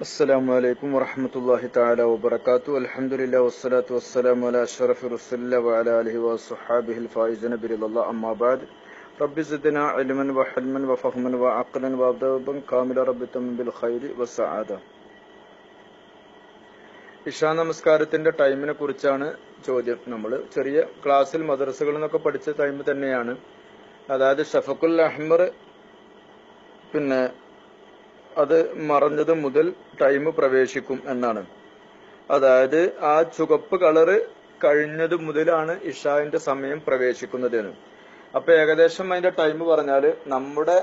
السلام عليكم ورحمة الله تعالى وبركاته الحمد لله والصلاة والسلام على أشرف رسول الله وعلى آله وصحابه الفائزين برضا الله أما بعد رب زدنا علما وحلما وفهما وعقلا وضبا كاملا رب تم بالخير والسعادة ഇഷാ നമസ്കാരത്തിന്റെ ടൈമിനെ കുറിച്ചാണ് ചോദ്യം നമ്മൾ ചെറിയ ക്ലാസ്സിൽ മദ്രസകളിൽ നിന്നൊക്കെ പഠിച്ച ടൈം തന്നെയാണ് അതായത് ഷഫക്കുൽ അഹ്മർ പിന്നെ അത് മറഞ്ഞത് മുതൽ ടൈം പ്രവേശിക്കും എന്നാണ്. അതായത് ആ ചുവപ്പ് കളറ് കഴിഞ്ഞത് മുതലാണ് ഇഷാവിന്റെ സമയം പ്രവേശിക്കുന്നതിന് അപ്പൊ ഏകദേശം അതിന്റെ ടൈം പറഞ്ഞാൽ നമ്മുടെ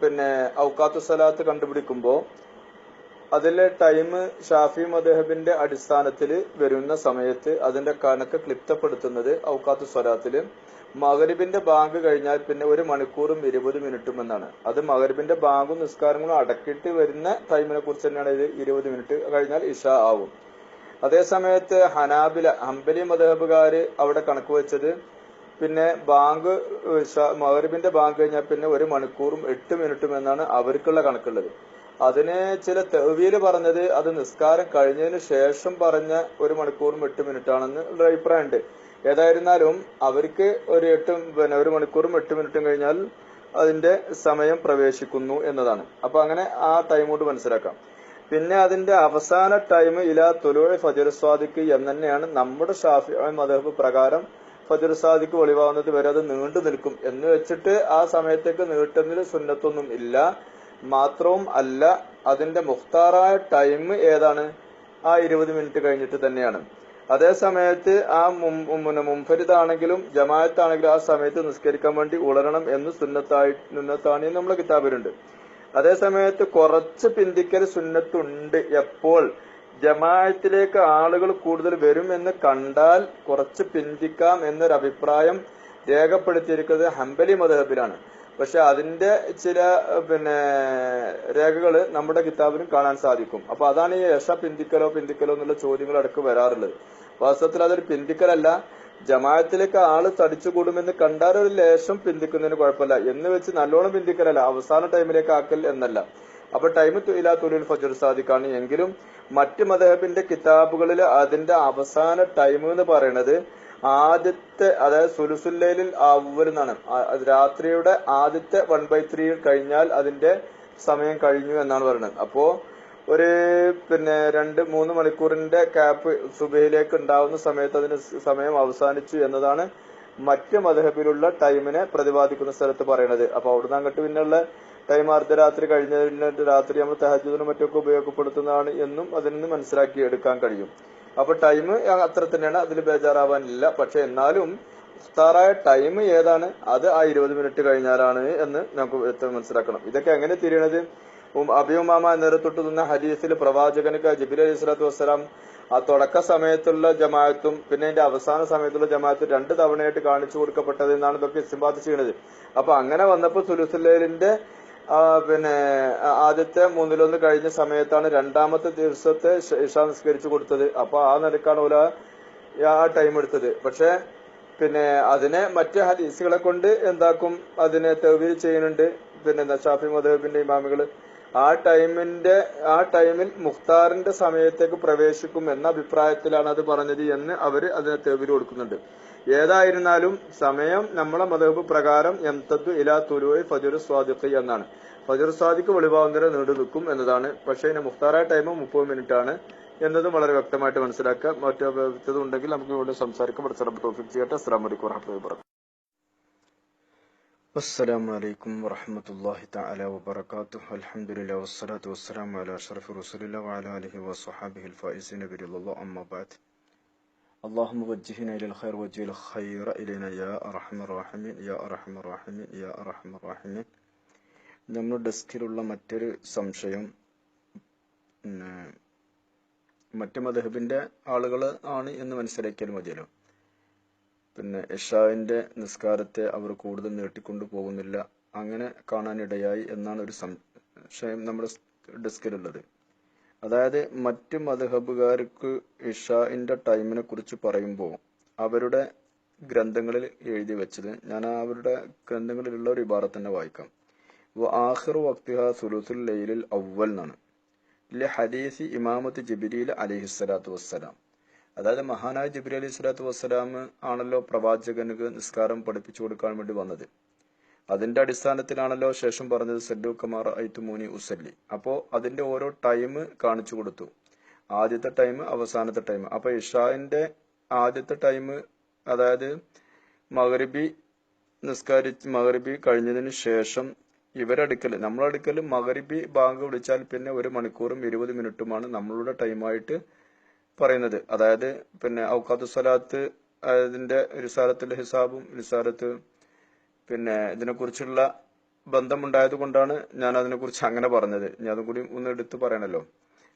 പിന്നെ ഔക്കാത്തു സലാത്ത് കണ്ടുപിടിക്കുമ്പോ അതിലെ ടൈം ഷാഫി മദഹബിന്റെ അടിസ്ഥാനത്തിൽ വരുന്ന സമയത്ത് അതിന്റെ കണക്ക് ക്ലിപ്തപ്പെടുത്തുന്നത് ഔക്കാത്തു സ്വലാത്തിൽ മകരിബിന്റെ ബാങ്ക് കഴിഞ്ഞാൽ പിന്നെ ഒരു മണിക്കൂറും ഇരുപത് മിനിറ്റും എന്നാണ്. അത് മകരുവിന്റെ ബാങ്കും നിസ്കാരങ്ങളും അടക്കിയിട്ട് വരുന്ന ടൈമിനെ കുറിച്ച് തന്നെയാണ് ഇത് ഇരുപത് മിനിറ്റ് കഴിഞ്ഞാൽ ഇഷ ആവും. അതേ സമയത്ത് ഹനാബില ഹംബലി മതഹബുകാർ അവിടെ കണക്ക് വെച്ചത് പിന്നെ ബാങ്ക് മകരുവിന്റെ ബാങ്ക് കഴിഞ്ഞാൽ പിന്നെ ഒരു മണിക്കൂറും എട്ട് മിനിറ്റും എന്നാണ് അവർക്കുള്ള കണക്കുള്ളത്. അതിന് ചില തെവിയിൽ പറഞ്ഞത് അത് നിസ്കാരം കഴിഞ്ഞതിന് ശേഷം പറഞ്ഞ ഒരു മണിക്കൂറും എട്ട് മിനിറ്റ് ആണെന്ന് ഉള്ള അഭിപ്രായമുണ്ട്. ഏതായിരുന്നാലും അവർക്ക് ഒരു എട്ട് പിന്നെ ഒരു മണിക്കൂറും എട്ട് മിനിറ്റും കഴിഞ്ഞാൽ അതിന്റെ സമയം പ്രവേശിക്കുന്നു എന്നതാണ്. അപ്പൊ അങ്ങനെ ആ ടൈം കൊണ്ട് മനസ്സിലാക്കാം. പിന്നെ അതിന്റെ അവസാന ടൈം ഇലാ തൊലൂഴ് ഫജർ സ്വാദിക്ക് എന്ന് തന്നെയാണ് നമ്മുടെ ഷാഫി മദഹബ് പ്രകാരം ഫജർ സ്വാദിക്ക് ഒളിവാകുന്നത് വരെ അത് നീണ്ടു നിൽക്കും. എന്ന് വെച്ചിട്ട് ആ സമയത്തേക്ക് നീട്ടുന്നതിൽ സുന്നത്തൊന്നും ഇല്ല. മാത്രവും അല്ല അതിന്റെ മുഖ്താറായ ടൈം ഏതാണ്? ആ ഇരുപത് മിനിറ്റ് കഴിഞ്ഞിട്ട് തന്നെയാണ്. അതേ സമയത്ത് ആ മുംഫരിതാണെങ്കിലും ജമായത്താണെങ്കിലും ആ സമയത്ത് നിസ്കരിക്കാൻ വേണ്ടി ഉളരണം എന്ന് സുന്നത്തായി സുന്നത്താണ് നമ്മളെ കിതാബിലുണ്ട്. അതേ സമയത്ത് കുറച്ച് പിന്തിക്കൽ സുന്നത്തുണ്ട് എപ്പോൾ ജമായത്തിലേക്ക് ആളുകൾ കൂടുതൽ വരും എന്ന് കണ്ടാൽ കുറച്ച് പിന്തിക്കാം എന്നൊരു അഭിപ്രായം രേഖപ്പെടുത്തിയിരിക്കുന്നത് ഹംബലി മദഹബിലാണ്. പക്ഷെ അതിന്റെ ചില പിന്നെ രേഖകൾ നമ്മുടെ കിതാബിനും കാണാൻ സാധിക്കും. അപ്പൊ അതാണ് ഈ യശ പിന്തിക്കലോ പിന്തിക്കലോ എന്നുള്ള ചോദ്യങ്ങൾ ഇടയ്ക്ക് വരാറുള്ളത്. വാസ്തവത്തിൽ അതൊരു പിന്തിക്കലല്ല ജമായത്തിലേക്ക് ആൾ തടിച്ചു കൂടുമെന്ന് കണ്ടാൽ ഒരു ലേശം പിന്തിക്കുന്നതിന് കുഴപ്പമില്ല. എന്ന് വെച്ച് നല്ലോണം പിന്തിക്കലല്ല അവസാന ടൈമിലേക്ക് ആക്കൽ എന്നല്ല. അപ്പൊ ടൈം ഇല്ലാ തൊഴിൽ ഫജർ സാദിഖാണ്. എങ്കിലും മറ്റ് മദഹബിന്റെ കിതാബുകളിൽ അതിന്റെ അവസാന ടൈം എന്ന് പറയുന്നത് ആദ്യത്തെ അതായത് സുലുസുല്ലയിൽ അവൽ രാത്രിയുടെ ആദ്യത്തെ വൺ ബൈ ത്രീ കഴിഞ്ഞാൽ അതിന്റെ സമയം കഴിഞ്ഞു എന്നാണ് പറയുന്നത്. അപ്പോ ഒരു പിന്നെ രണ്ട് മൂന്ന് മണിക്കൂറിന്റെ ക്യാപ്പ് സുബഹിലേക്ക് ഉണ്ടാവുന്ന സമയത്ത് അതിന് സമയം അവസാനിച്ചു എന്നതാണ് മറ്റ് മധഹബിലുള്ള ടൈമിനെ പ്രതിപാദിക്കുന്ന സ്ഥലത്ത് പറയുന്നത്. അപ്പൊ അവിടുന്ന് അങ്ങോട്ട് പിന്നെയുള്ള ടൈം അർദ്ധരാത്രി കഴിഞ്ഞതിന് രാത്രി നമ്മൾ തഹജുദിനും മറ്റൊക്കെ ഉപയോഗപ്പെടുത്തുന്നതാണ് എന്നും അതിൽ നിന്ന് മനസ്സിലാക്കി എടുക്കാൻ കഴിയും. അപ്പൊ ടൈം അത്ര തന്നെയാണ് അതിൽ ബേജാറാവാനില്ല. പക്ഷെ എന്നാലും ഇഫ്താറായ ടൈം ഏതാണ്? അത് ആ ഇരുപത് മിനിറ്റ് കഴിഞ്ഞാലാണ് എന്ന് നമുക്ക് മനസ്സിലാക്കണം. ഇതൊക്കെ എങ്ങനെ തിരിയണത്? അബിയുമാമ നേരത്തൊട്ട് നിന്ന ഹദീസിൽ പ്രവാചകനക്ക് ജബിൽ അലൈഹി സ്വലാത്തു വസ്സലാം ആ തുടക്ക സമയത്തുള്ള ജമാഅത്തും പിന്നെ അതിന്റെ അവസാന സമയത്തുള്ള ജമാഅത്തും രണ്ട് തവണയായിട്ട് കാണിച്ചു കൊടുക്കപ്പെട്ടത് എന്നാണ് ഇതൊക്കെ ഇസ്തിംബാത്ത് ചെയ്യുന്നത് അപ്പൊ അങ്ങനെ വന്നപ്പോൾ സുലുസുല്ലയിലിന്റെ പിന്നെ ആദ്യത്തെ മൂന്നിലൊന്ന് കഴിഞ്ഞ സമയത്താണ് രണ്ടാമത്തെ ദിവസത്തെ ഇഷ നിസ്കരിച്ചു കൊടുത്തത്. അപ്പൊ ആ നിലക്കാണ് ഓല ആ ടൈം എടുത്തത്. പക്ഷെ പിന്നെ അതിനെ മറ്റ് ഹദീസുകളെ കൊണ്ട് എന്താക്കും അതിനെ തെവീൽ ചെയ്യുന്നുണ്ട്. പിന്നെ ഷാഫി മദബിന്റെ ഇമാമികൾ ആ ടൈമിന്റെ ആ ടൈമിൽ മുഖ്താറിന്റെ സമയത്തേക്ക് പ്രവേശിക്കും എന്ന അഭിപ്രായത്തിലാണ് അത് പറഞ്ഞത് എന്ന് അവർ അതിനെ തെളിവ് കൊടുക്കുന്നുണ്ട്. ഏതായിരുന്നാലും സമയം നമ്മളെ മതബ് പ്രകാരം എംതദ്ദു ഇലാ തുലുവൈ ഫജുർ സ്വാദിഖ് എന്നാണ്. ഫജുർ സ്വാദിഖ് വെളിവാന്തരം നീണ്ടു നിൽക്കും എന്നതാണ്. പക്ഷേ ഇതിന്റെ മുഖ്താറായ ടൈം മുപ്പത് മിനിറ്റ് ആണ് എന്നതും വളരെ വ്യക്തമായിട്ട് മനസ്സിലാക്കുക. മറ്റു ഉണ്ടെങ്കിൽ നമുക്ക് ഇവിടെ സംസാരിക്കാം. പഠിച്ചറപ്പ് തോഫിക് ചെയ്യട്ടെ അസ്സാം വലൈക്കും السلام عليكم ورحمة الله تعالى وبركاته الحمد لله والصلاة والسلام على أشرف رسول الله وعلى آله وصحابه الفائزين برضا الله أما بعد اللهم وجهنا إلى الخير وجه الخير إلينا يا أرحم الراحمين يا أرحم الراحمين يا أرحم الراحمين നമ്മുടെ ഡെസ്കിലുള്ള മറ്റൊരു സംശയം മറ്റ് മദഹബിന്റെ ആളുകൾ ആണ് എന്ന് മനസ്സിലാക്കിയാൽ മതിയല്ലോ പിന്നെ ഇഷാവിന്റെ നിസ്കാരത്തെ അവർ കൂടുതൽ നീട്ടിക്കൊണ്ടു പോകുന്നില്ല. അങ്ങനെ കാണാനിടയായി എന്നാണ് ഒരു സംശയം നമ്മുടെ ഡെസ്കിലുള്ളത്. അതായത് മറ്റു മധഹബുകാർക്ക് ഇഷാന്റെ ടൈമിനെ കുറിച്ച് പറയുമ്പോൾ അവരുടെ ഗ്രന്ഥങ്ങളിൽ എഴുതി വെച്ചത് ഞാൻ അവരുടെ ഗ്രന്ഥങ്ങളിലുള്ള ഒരു ഇബാറത്ത് തന്നെ വായിക്കാം. ആഹിർ വക്തിഹ സുലുസുൽ ലൈലിൽ അവൽ എന്നാണ്. ലി ഹദീസി ഇമാമത്ത് ജിബിരിൽ അലിഹിസ്സലാത്തു വസ്സലാം. അതായത് മഹാനായ ജബിരി അലി സ്വലാത്തു വസ്സലാം ആണല്ലോ പ്രവാചകനുക്ക് നിസ്കാരം പഠിപ്പിച്ചു കൊടുക്കാൻ വേണ്ടി വന്നത്. അതിന്റെ അടിസ്ഥാനത്തിലാണല്ലോ ശേഷം പറഞ്ഞത് സല്ലു കമാർ ഐത്തുമൂനി ഉസല്ലി. അപ്പോ അതിന്റെ ഓരോ ടൈം കാണിച്ചു കൊടുത്തു. ആദ്യത്തെ ടൈം അവസാനത്തെ ടൈം. അപ്പൊ ഇഷാന്റെ ആദ്യത്തെ ടൈം അതായത് മകരബി നിസ്കരിച്ച് മകരബി കഴിഞ്ഞതിന് ശേഷം ഇവരടുക്കൽ നമ്മളടുക്കൽ മകരബി ബാങ്ക് വിളിച്ചാൽ പിന്നെ ഒരു മണിക്കൂറും ഇരുപത് മിനിറ്റുമാണ് നമ്മളുടെ ടൈമായിട്ട് പറയുന്നത്. അതായത് പിന്നെ ഔക്കാത്തു സ്വലാത്ത് അതിന്റെ റിസാലത്തിന്റെ ഹിസാബും റിസാലത്ത് പിന്നെ ഇതിനെക്കുറിച്ചുള്ള ബന്ധമുണ്ടായത് കൊണ്ടാണ് ഞാൻ അതിനെക്കുറിച്ച് അങ്ങനെ പറഞ്ഞത്. ഞാൻ അതും കൂടി ഒന്ന് എടുത്ത് പറയണല്ലോ.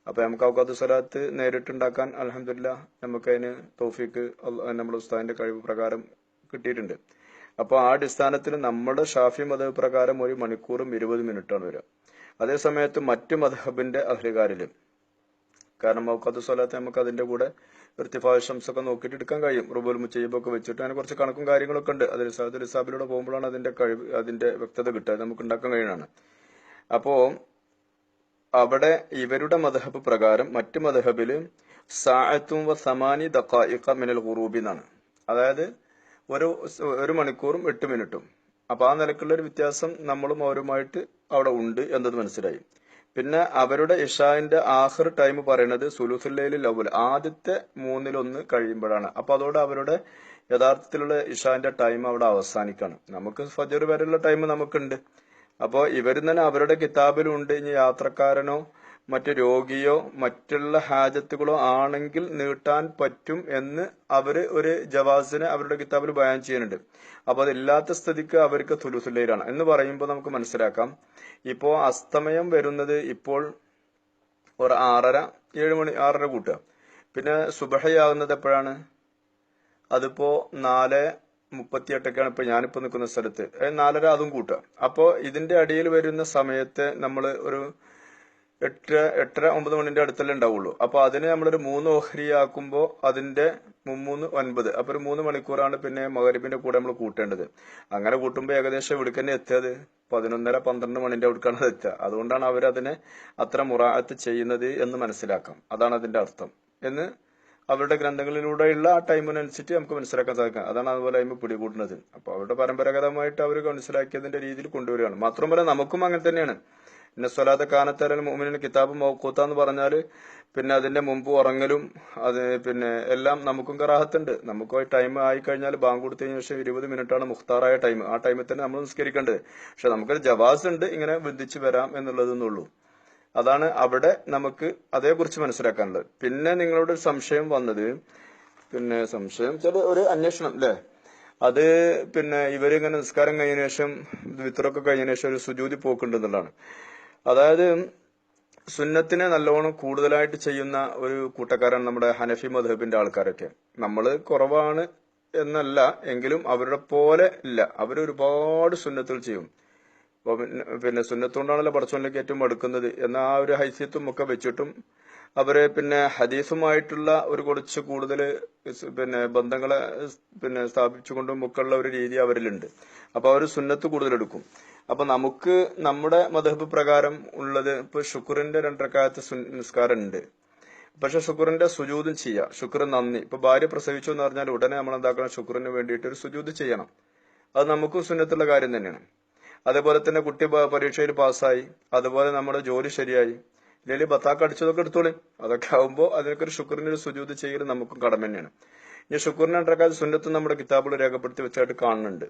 അപ്പൊ നമുക്ക് ഔക്കാത്തു സ്വലാത്ത് നേരിട്ടുണ്ടാക്കാൻ അലഹമില്ല നമുക്ക് അതിന് തോഫിക്ക് നമ്മുടെ ഉസ്താദിന്റെ കഴിവ് പ്രകാരം കിട്ടിയിട്ടുണ്ട്. അപ്പൊ ആ അടിസ്ഥാനത്തിൽ നമ്മുടെ ഷാഫി മതബ് പ്രകാരം ഒരു മണിക്കൂറും ഇരുപത് മിനിറ്റാണ് വരിക. അതേസമയത്ത് മറ്റു മധബിന്റെ അഹ്ലുകാരിലും കാരണം മൗക്കാത്ത സ്വലാത്ത് നമുക്ക് അതിന്റെ കൂടെ ഷംസ് ഒക്കെ നോക്കിയിട്ട് എടുക്കാൻ കഴിയും. റുബുൽ മുച്ചയ്യബൊക്കെ വെച്ചിട്ട് അങ്ങനെ കുറച്ച് കണക്കും കാര്യങ്ങളൊക്കെ ഉണ്ട്. അതിൽ റിസാദ് ഇസാബിലൂടെ പോകുമ്പോഴാണ് അതിന്റെ കഴിവ് അതിന്റെ വ്യക്തത കിട്ടുക. നമുക്ക് ഉണ്ടാക്കാൻ കഴിയണം അപ്പോ അവിടെ ഇവരുടെ മധഹബ് പ്രകാരം മറ്റു മധഹബിൽ സാഹത്തും സമാനി ദഖായിഖ മിനൽ ഖുറൂബി എന്നാണ്. അതായത് ഒരു ഒരു മണിക്കൂറും എട്ട് മിനിറ്റും. അപ്പൊ ആ നിലക്കുള്ള ഒരു വ്യത്യാസം നമ്മളും അവരുമായിട്ട് അവിടെ ഉണ്ട് എന്നത് മനസ്സിലായി. പിന്നെ അവരുടെ ഇഷാന്റെ ആഹർ ടൈം പറയുന്നത് സുലുസുല്ലയിൽ ലവൽ ആദ്യത്തെ മൂന്നിലൊന്ന് കഴിയുമ്പോഴാണ്. അപ്പൊ അതോടെ അവരുടെ യഥാർത്ഥത്തിലുള്ള ഇഷാന്റെ ടൈം അവിടെ അവസാനിക്കാണ്. നമുക്ക് ഫജർ വരെയുള്ള ടൈം നമുക്കുണ്ട്. അപ്പോൾ ഇവരും തന്നെ അവരുടെ കിതാബിലുണ്ട് ഇനി യാത്രക്കാരനോ മറ്റു രോഗിയോ മറ്റുള്ള ഹാജത്തുകളോ ആണെങ്കിൽ നീട്ടാൻ പറ്റും എന്ന് അവർ ഒരു ജവാസിനെ അവരുടെ കിതാബിൽ ബയാൻ ചെയ്യുന്നുണ്ട്. അപ്പൊ അതില്ലാത്ത സ്ഥിതിക്ക് അവർക്ക് തുലുസുല്ലയിലാണ് എന്ന് പറയുമ്പോൾ നമുക്ക് മനസ്സിലാക്കാം. ഇപ്പോ അസ്തമയം വരുന്നത് ഇപ്പോൾ ഒരു ആറര ഏഴ് മണി ആറര കൂട്ടുക. പിന്നെ സുബഹയാകുന്നത് എപ്പോഴാണ്? അതിപ്പോ നാല് മുപ്പത്തിയെട്ടൊക്കെയാണ് ഇപ്പൊ ഞാനിപ്പോ നിൽക്കുന്ന സ്ഥലത്ത്. നാലര അതും കൂട്ടുക. അപ്പോ ഇതിന്റെ അടിയിൽ വരുന്ന സമയത്ത് നമ്മൾ ഒരു എട്ട് എട്ടര ഒമ്പത് മണിന്റെ അടുത്തല്ലേ ഉണ്ടാവുള്ളൂ. അപ്പൊ അതിനെ നമ്മളൊരു മൂന്ന് ഓഹരി ആക്കുമ്പോ അതിന്റെ മുമ്മൂന്ന് ഒൻപത്. അപ്പൊ ഒരു മൂന്ന് മണിക്കൂറാണ് പിന്നെ മകരിബിന്റെ കൂടെ നമ്മൾ കൂട്ടേണ്ടത്. അങ്ങനെ കൂട്ടുമ്പോൾ ഏകദേശം ഇവിടേക്ക് എത്തിയത് പതിനൊന്നര പന്ത്രണ്ട് മണിന്റെ അവിടുക്കാണ് അത് എത്തുക. അതുകൊണ്ടാണ് അവരതിനെ അത്ര മുറാത്ത് ചെയ്യുന്നത് എന്ന് മനസ്സിലാക്കാം. അതാണ് അതിന്റെ അർത്ഥം. എന്ന് അവരുടെ ഗ്രന്ഥങ്ങളിലൂടെയുള്ള ആ ടൈമിനനുസരിച്ച് നമുക്ക് മനസ്സിലാക്കാൻ സാധിക്കും. അതാണ് അതുപോലെ അതിന് പിടികൂട്ടുന്നത് അപ്പൊ അവരുടെ പരമ്പരാഗതമായിട്ട് അവർ മനസ്സിലാക്കിയതിന്റെ രീതിയിൽ കൊണ്ടുവരികയാണ്. മാത്രമല്ല നമുക്കും അങ്ങനെ തന്നെയാണ്. പിന്നെ സ്വലാത്ത കാനത്തരൽ മോമിനിന് കിതാബ് മൗക്കൂത്ത എന്ന് പറഞ്ഞാൽ പിന്നെ അതിന്റെ മുമ്പ് ഉറങ്ങലും അത് പിന്നെ എല്ലാം നമുക്കും കറാഹത്തുണ്ട്. നമുക്ക് ടൈം ആയി കഴിഞ്ഞാൽ ബാങ്ക് കൊടുത്തതിന് ശേഷം ഇരുപത് മിനിറ്റാണ് മുഖ്താറായ ടൈം ആ ടൈമിൽ തന്നെ നമ്മൾ നിസ്കരിക്കേണ്ടത് പക്ഷെ നമുക്കൊരു ജവാസ് ഉണ്ട് ഇങ്ങനെ വിധിച്ചു വരാം എന്നുള്ളതെന്നുള്ളൂ. അതാണ് അവിടെ നമുക്ക് അതേക്കുറിച്ച് മനസ്സിലാക്കാനുള്ളത്. പിന്നെ നിങ്ങളോട് ഒരു സംശയം വന്നത് പിന്നെ സംശയം ചില ഒരു അന്വേഷണം അല്ലേ? അത് പിന്നെ ഇവരിങ്ങനെ നിസ്കാരം കഴിഞ്ഞ ശേഷം വിത്രൊക്കെ കഴിഞ്ഞ ശേഷം ഒരു സുജൂതി പോക്കുണ്ടെന്നുള്ളതാണ് അതായത് സുന്നത്തിനെ നല്ലോണം കൂടുതലായിട്ട് ചെയ്യുന്ന ഒരു കൂട്ടക്കാരാണ് നമ്മുടെ ഹനഫി മധബിന്റെ ആൾക്കാരൊക്കെ. നമ്മൾ കുറവാണ് എന്നല്ല എങ്കിലും അവരുടെ പോലെ ഇല്ല. അവരൊരുപാട് സുന്നത്തുകൾ ചെയ്യും. പിന്നെ സുന്നത്തുകൊണ്ടാണല്ലോ പടച്ചോനിലേക്ക് ഏറ്റവും അടുക്കുന്നത് എന്ന ആ ഒരു ഹൈസ്യത്തും ഒക്കെ വെച്ചിട്ടും അവരെ പിന്നെ ഹദീസുമായിട്ടുള്ള ഒരു കുറച്ച് കൂടുതൽ പിന്നെ ബന്ധങ്ങളെ പിന്നെ സ്ഥാപിച്ചുകൊണ്ടും ഒക്കെ ഉള്ള ഒരു രീതി അവരിലുണ്ട്. അപ്പൊ അവർ സുന്നത്ത് കൂടുതൽ എടുക്കും അപ്പൊ നമുക്ക് നമ്മുടെ മതഹബ് പ്രകാരം ഉള്ളത് ഇപ്പൊ ശുക്രന്റെ രണ്ടരക്കാലത്ത് നിസ്കാരം ഉണ്ട് പക്ഷെ ശുക്രന്റെ സുജൂതും ചെയ്യാം. ഷുക്ർ നന്ദി. ഇപ്പൊ ഭാര്യ പ്രസവിച്ചു എന്ന് പറഞ്ഞാൽ ഉടനെ നമ്മൾ എന്താക്കണം? ശുക്രന് വേണ്ടിയിട്ട് ഒരു സുജൂത് ചെയ്യണം. അത് നമുക്കും സുന്നത്തുള്ള കാര്യം തന്നെയാണ്. അതേപോലെ തന്നെ കുട്ടി പരീക്ഷയിൽ പാസ്സായി. അതുപോലെ നമ്മുടെ ജോലി ശരിയായി. ഇല്ലെങ്കിൽ ബത്താക്ക് അടിച്ചതൊക്കെ എടുത്തോളി. അതൊക്കെ ആകുമ്പോൾ അതിനൊക്കെ ഒരു ശുക്രന് ഒരു സുജൂത് ചെയ്യൽ നമുക്കും കടമ തന്നെയാണ്. ഈ ഷുക്റിനെ രണ്ടരക്കാലത്ത് സുന്നത്തും നമ്മുടെ കിതാബിൽ രേഖപ്പെടുത്തി വെച്ചായിട്ട് കാണുന്നുണ്ട്.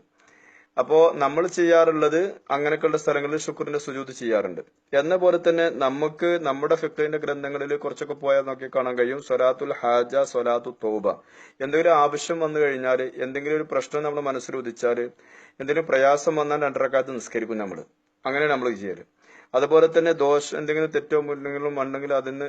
അപ്പോ നമ്മൾ ചെയ്യാറുള്ളത് അങ്ങനെയൊക്കെയുള്ള സ്ഥലങ്ങളിൽ ശുക്രന്റെ സുജൂത് ചെയ്യാറുണ്ട്. എന്ന പോലെ തന്നെ നമുക്ക് നമ്മുടെ ഫിഖിന്റെ ഗ്രന്ഥങ്ങളിൽ കുറച്ചൊക്കെ പോയാൽ നോക്കി കാണാൻ കഴിയും. സ്വലാത്തുൽ ഹാജ സ്വലാത്തു തോബ. എന്തെങ്കിലും ആവശ്യം വന്നു കഴിഞ്ഞാൽ എന്തെങ്കിലും ഒരു പ്രശ്നം നമ്മൾ മനസ്സിൽ ഉദിച്ചാൽ എന്തെങ്കിലും പ്രയാസം വന്നാൽ രണ്ടരക്കാലത്ത് നിസ്കരിക്കും നമ്മൾ അങ്ങനെയാണ് നമ്മൾ ചെയ്യൽ. അതുപോലെ തന്നെ ദോഷം എന്തെങ്കിലും തെറ്റോ ഉണ്ടെങ്കിലും ഉണ്ടെങ്കിൽ അതിന്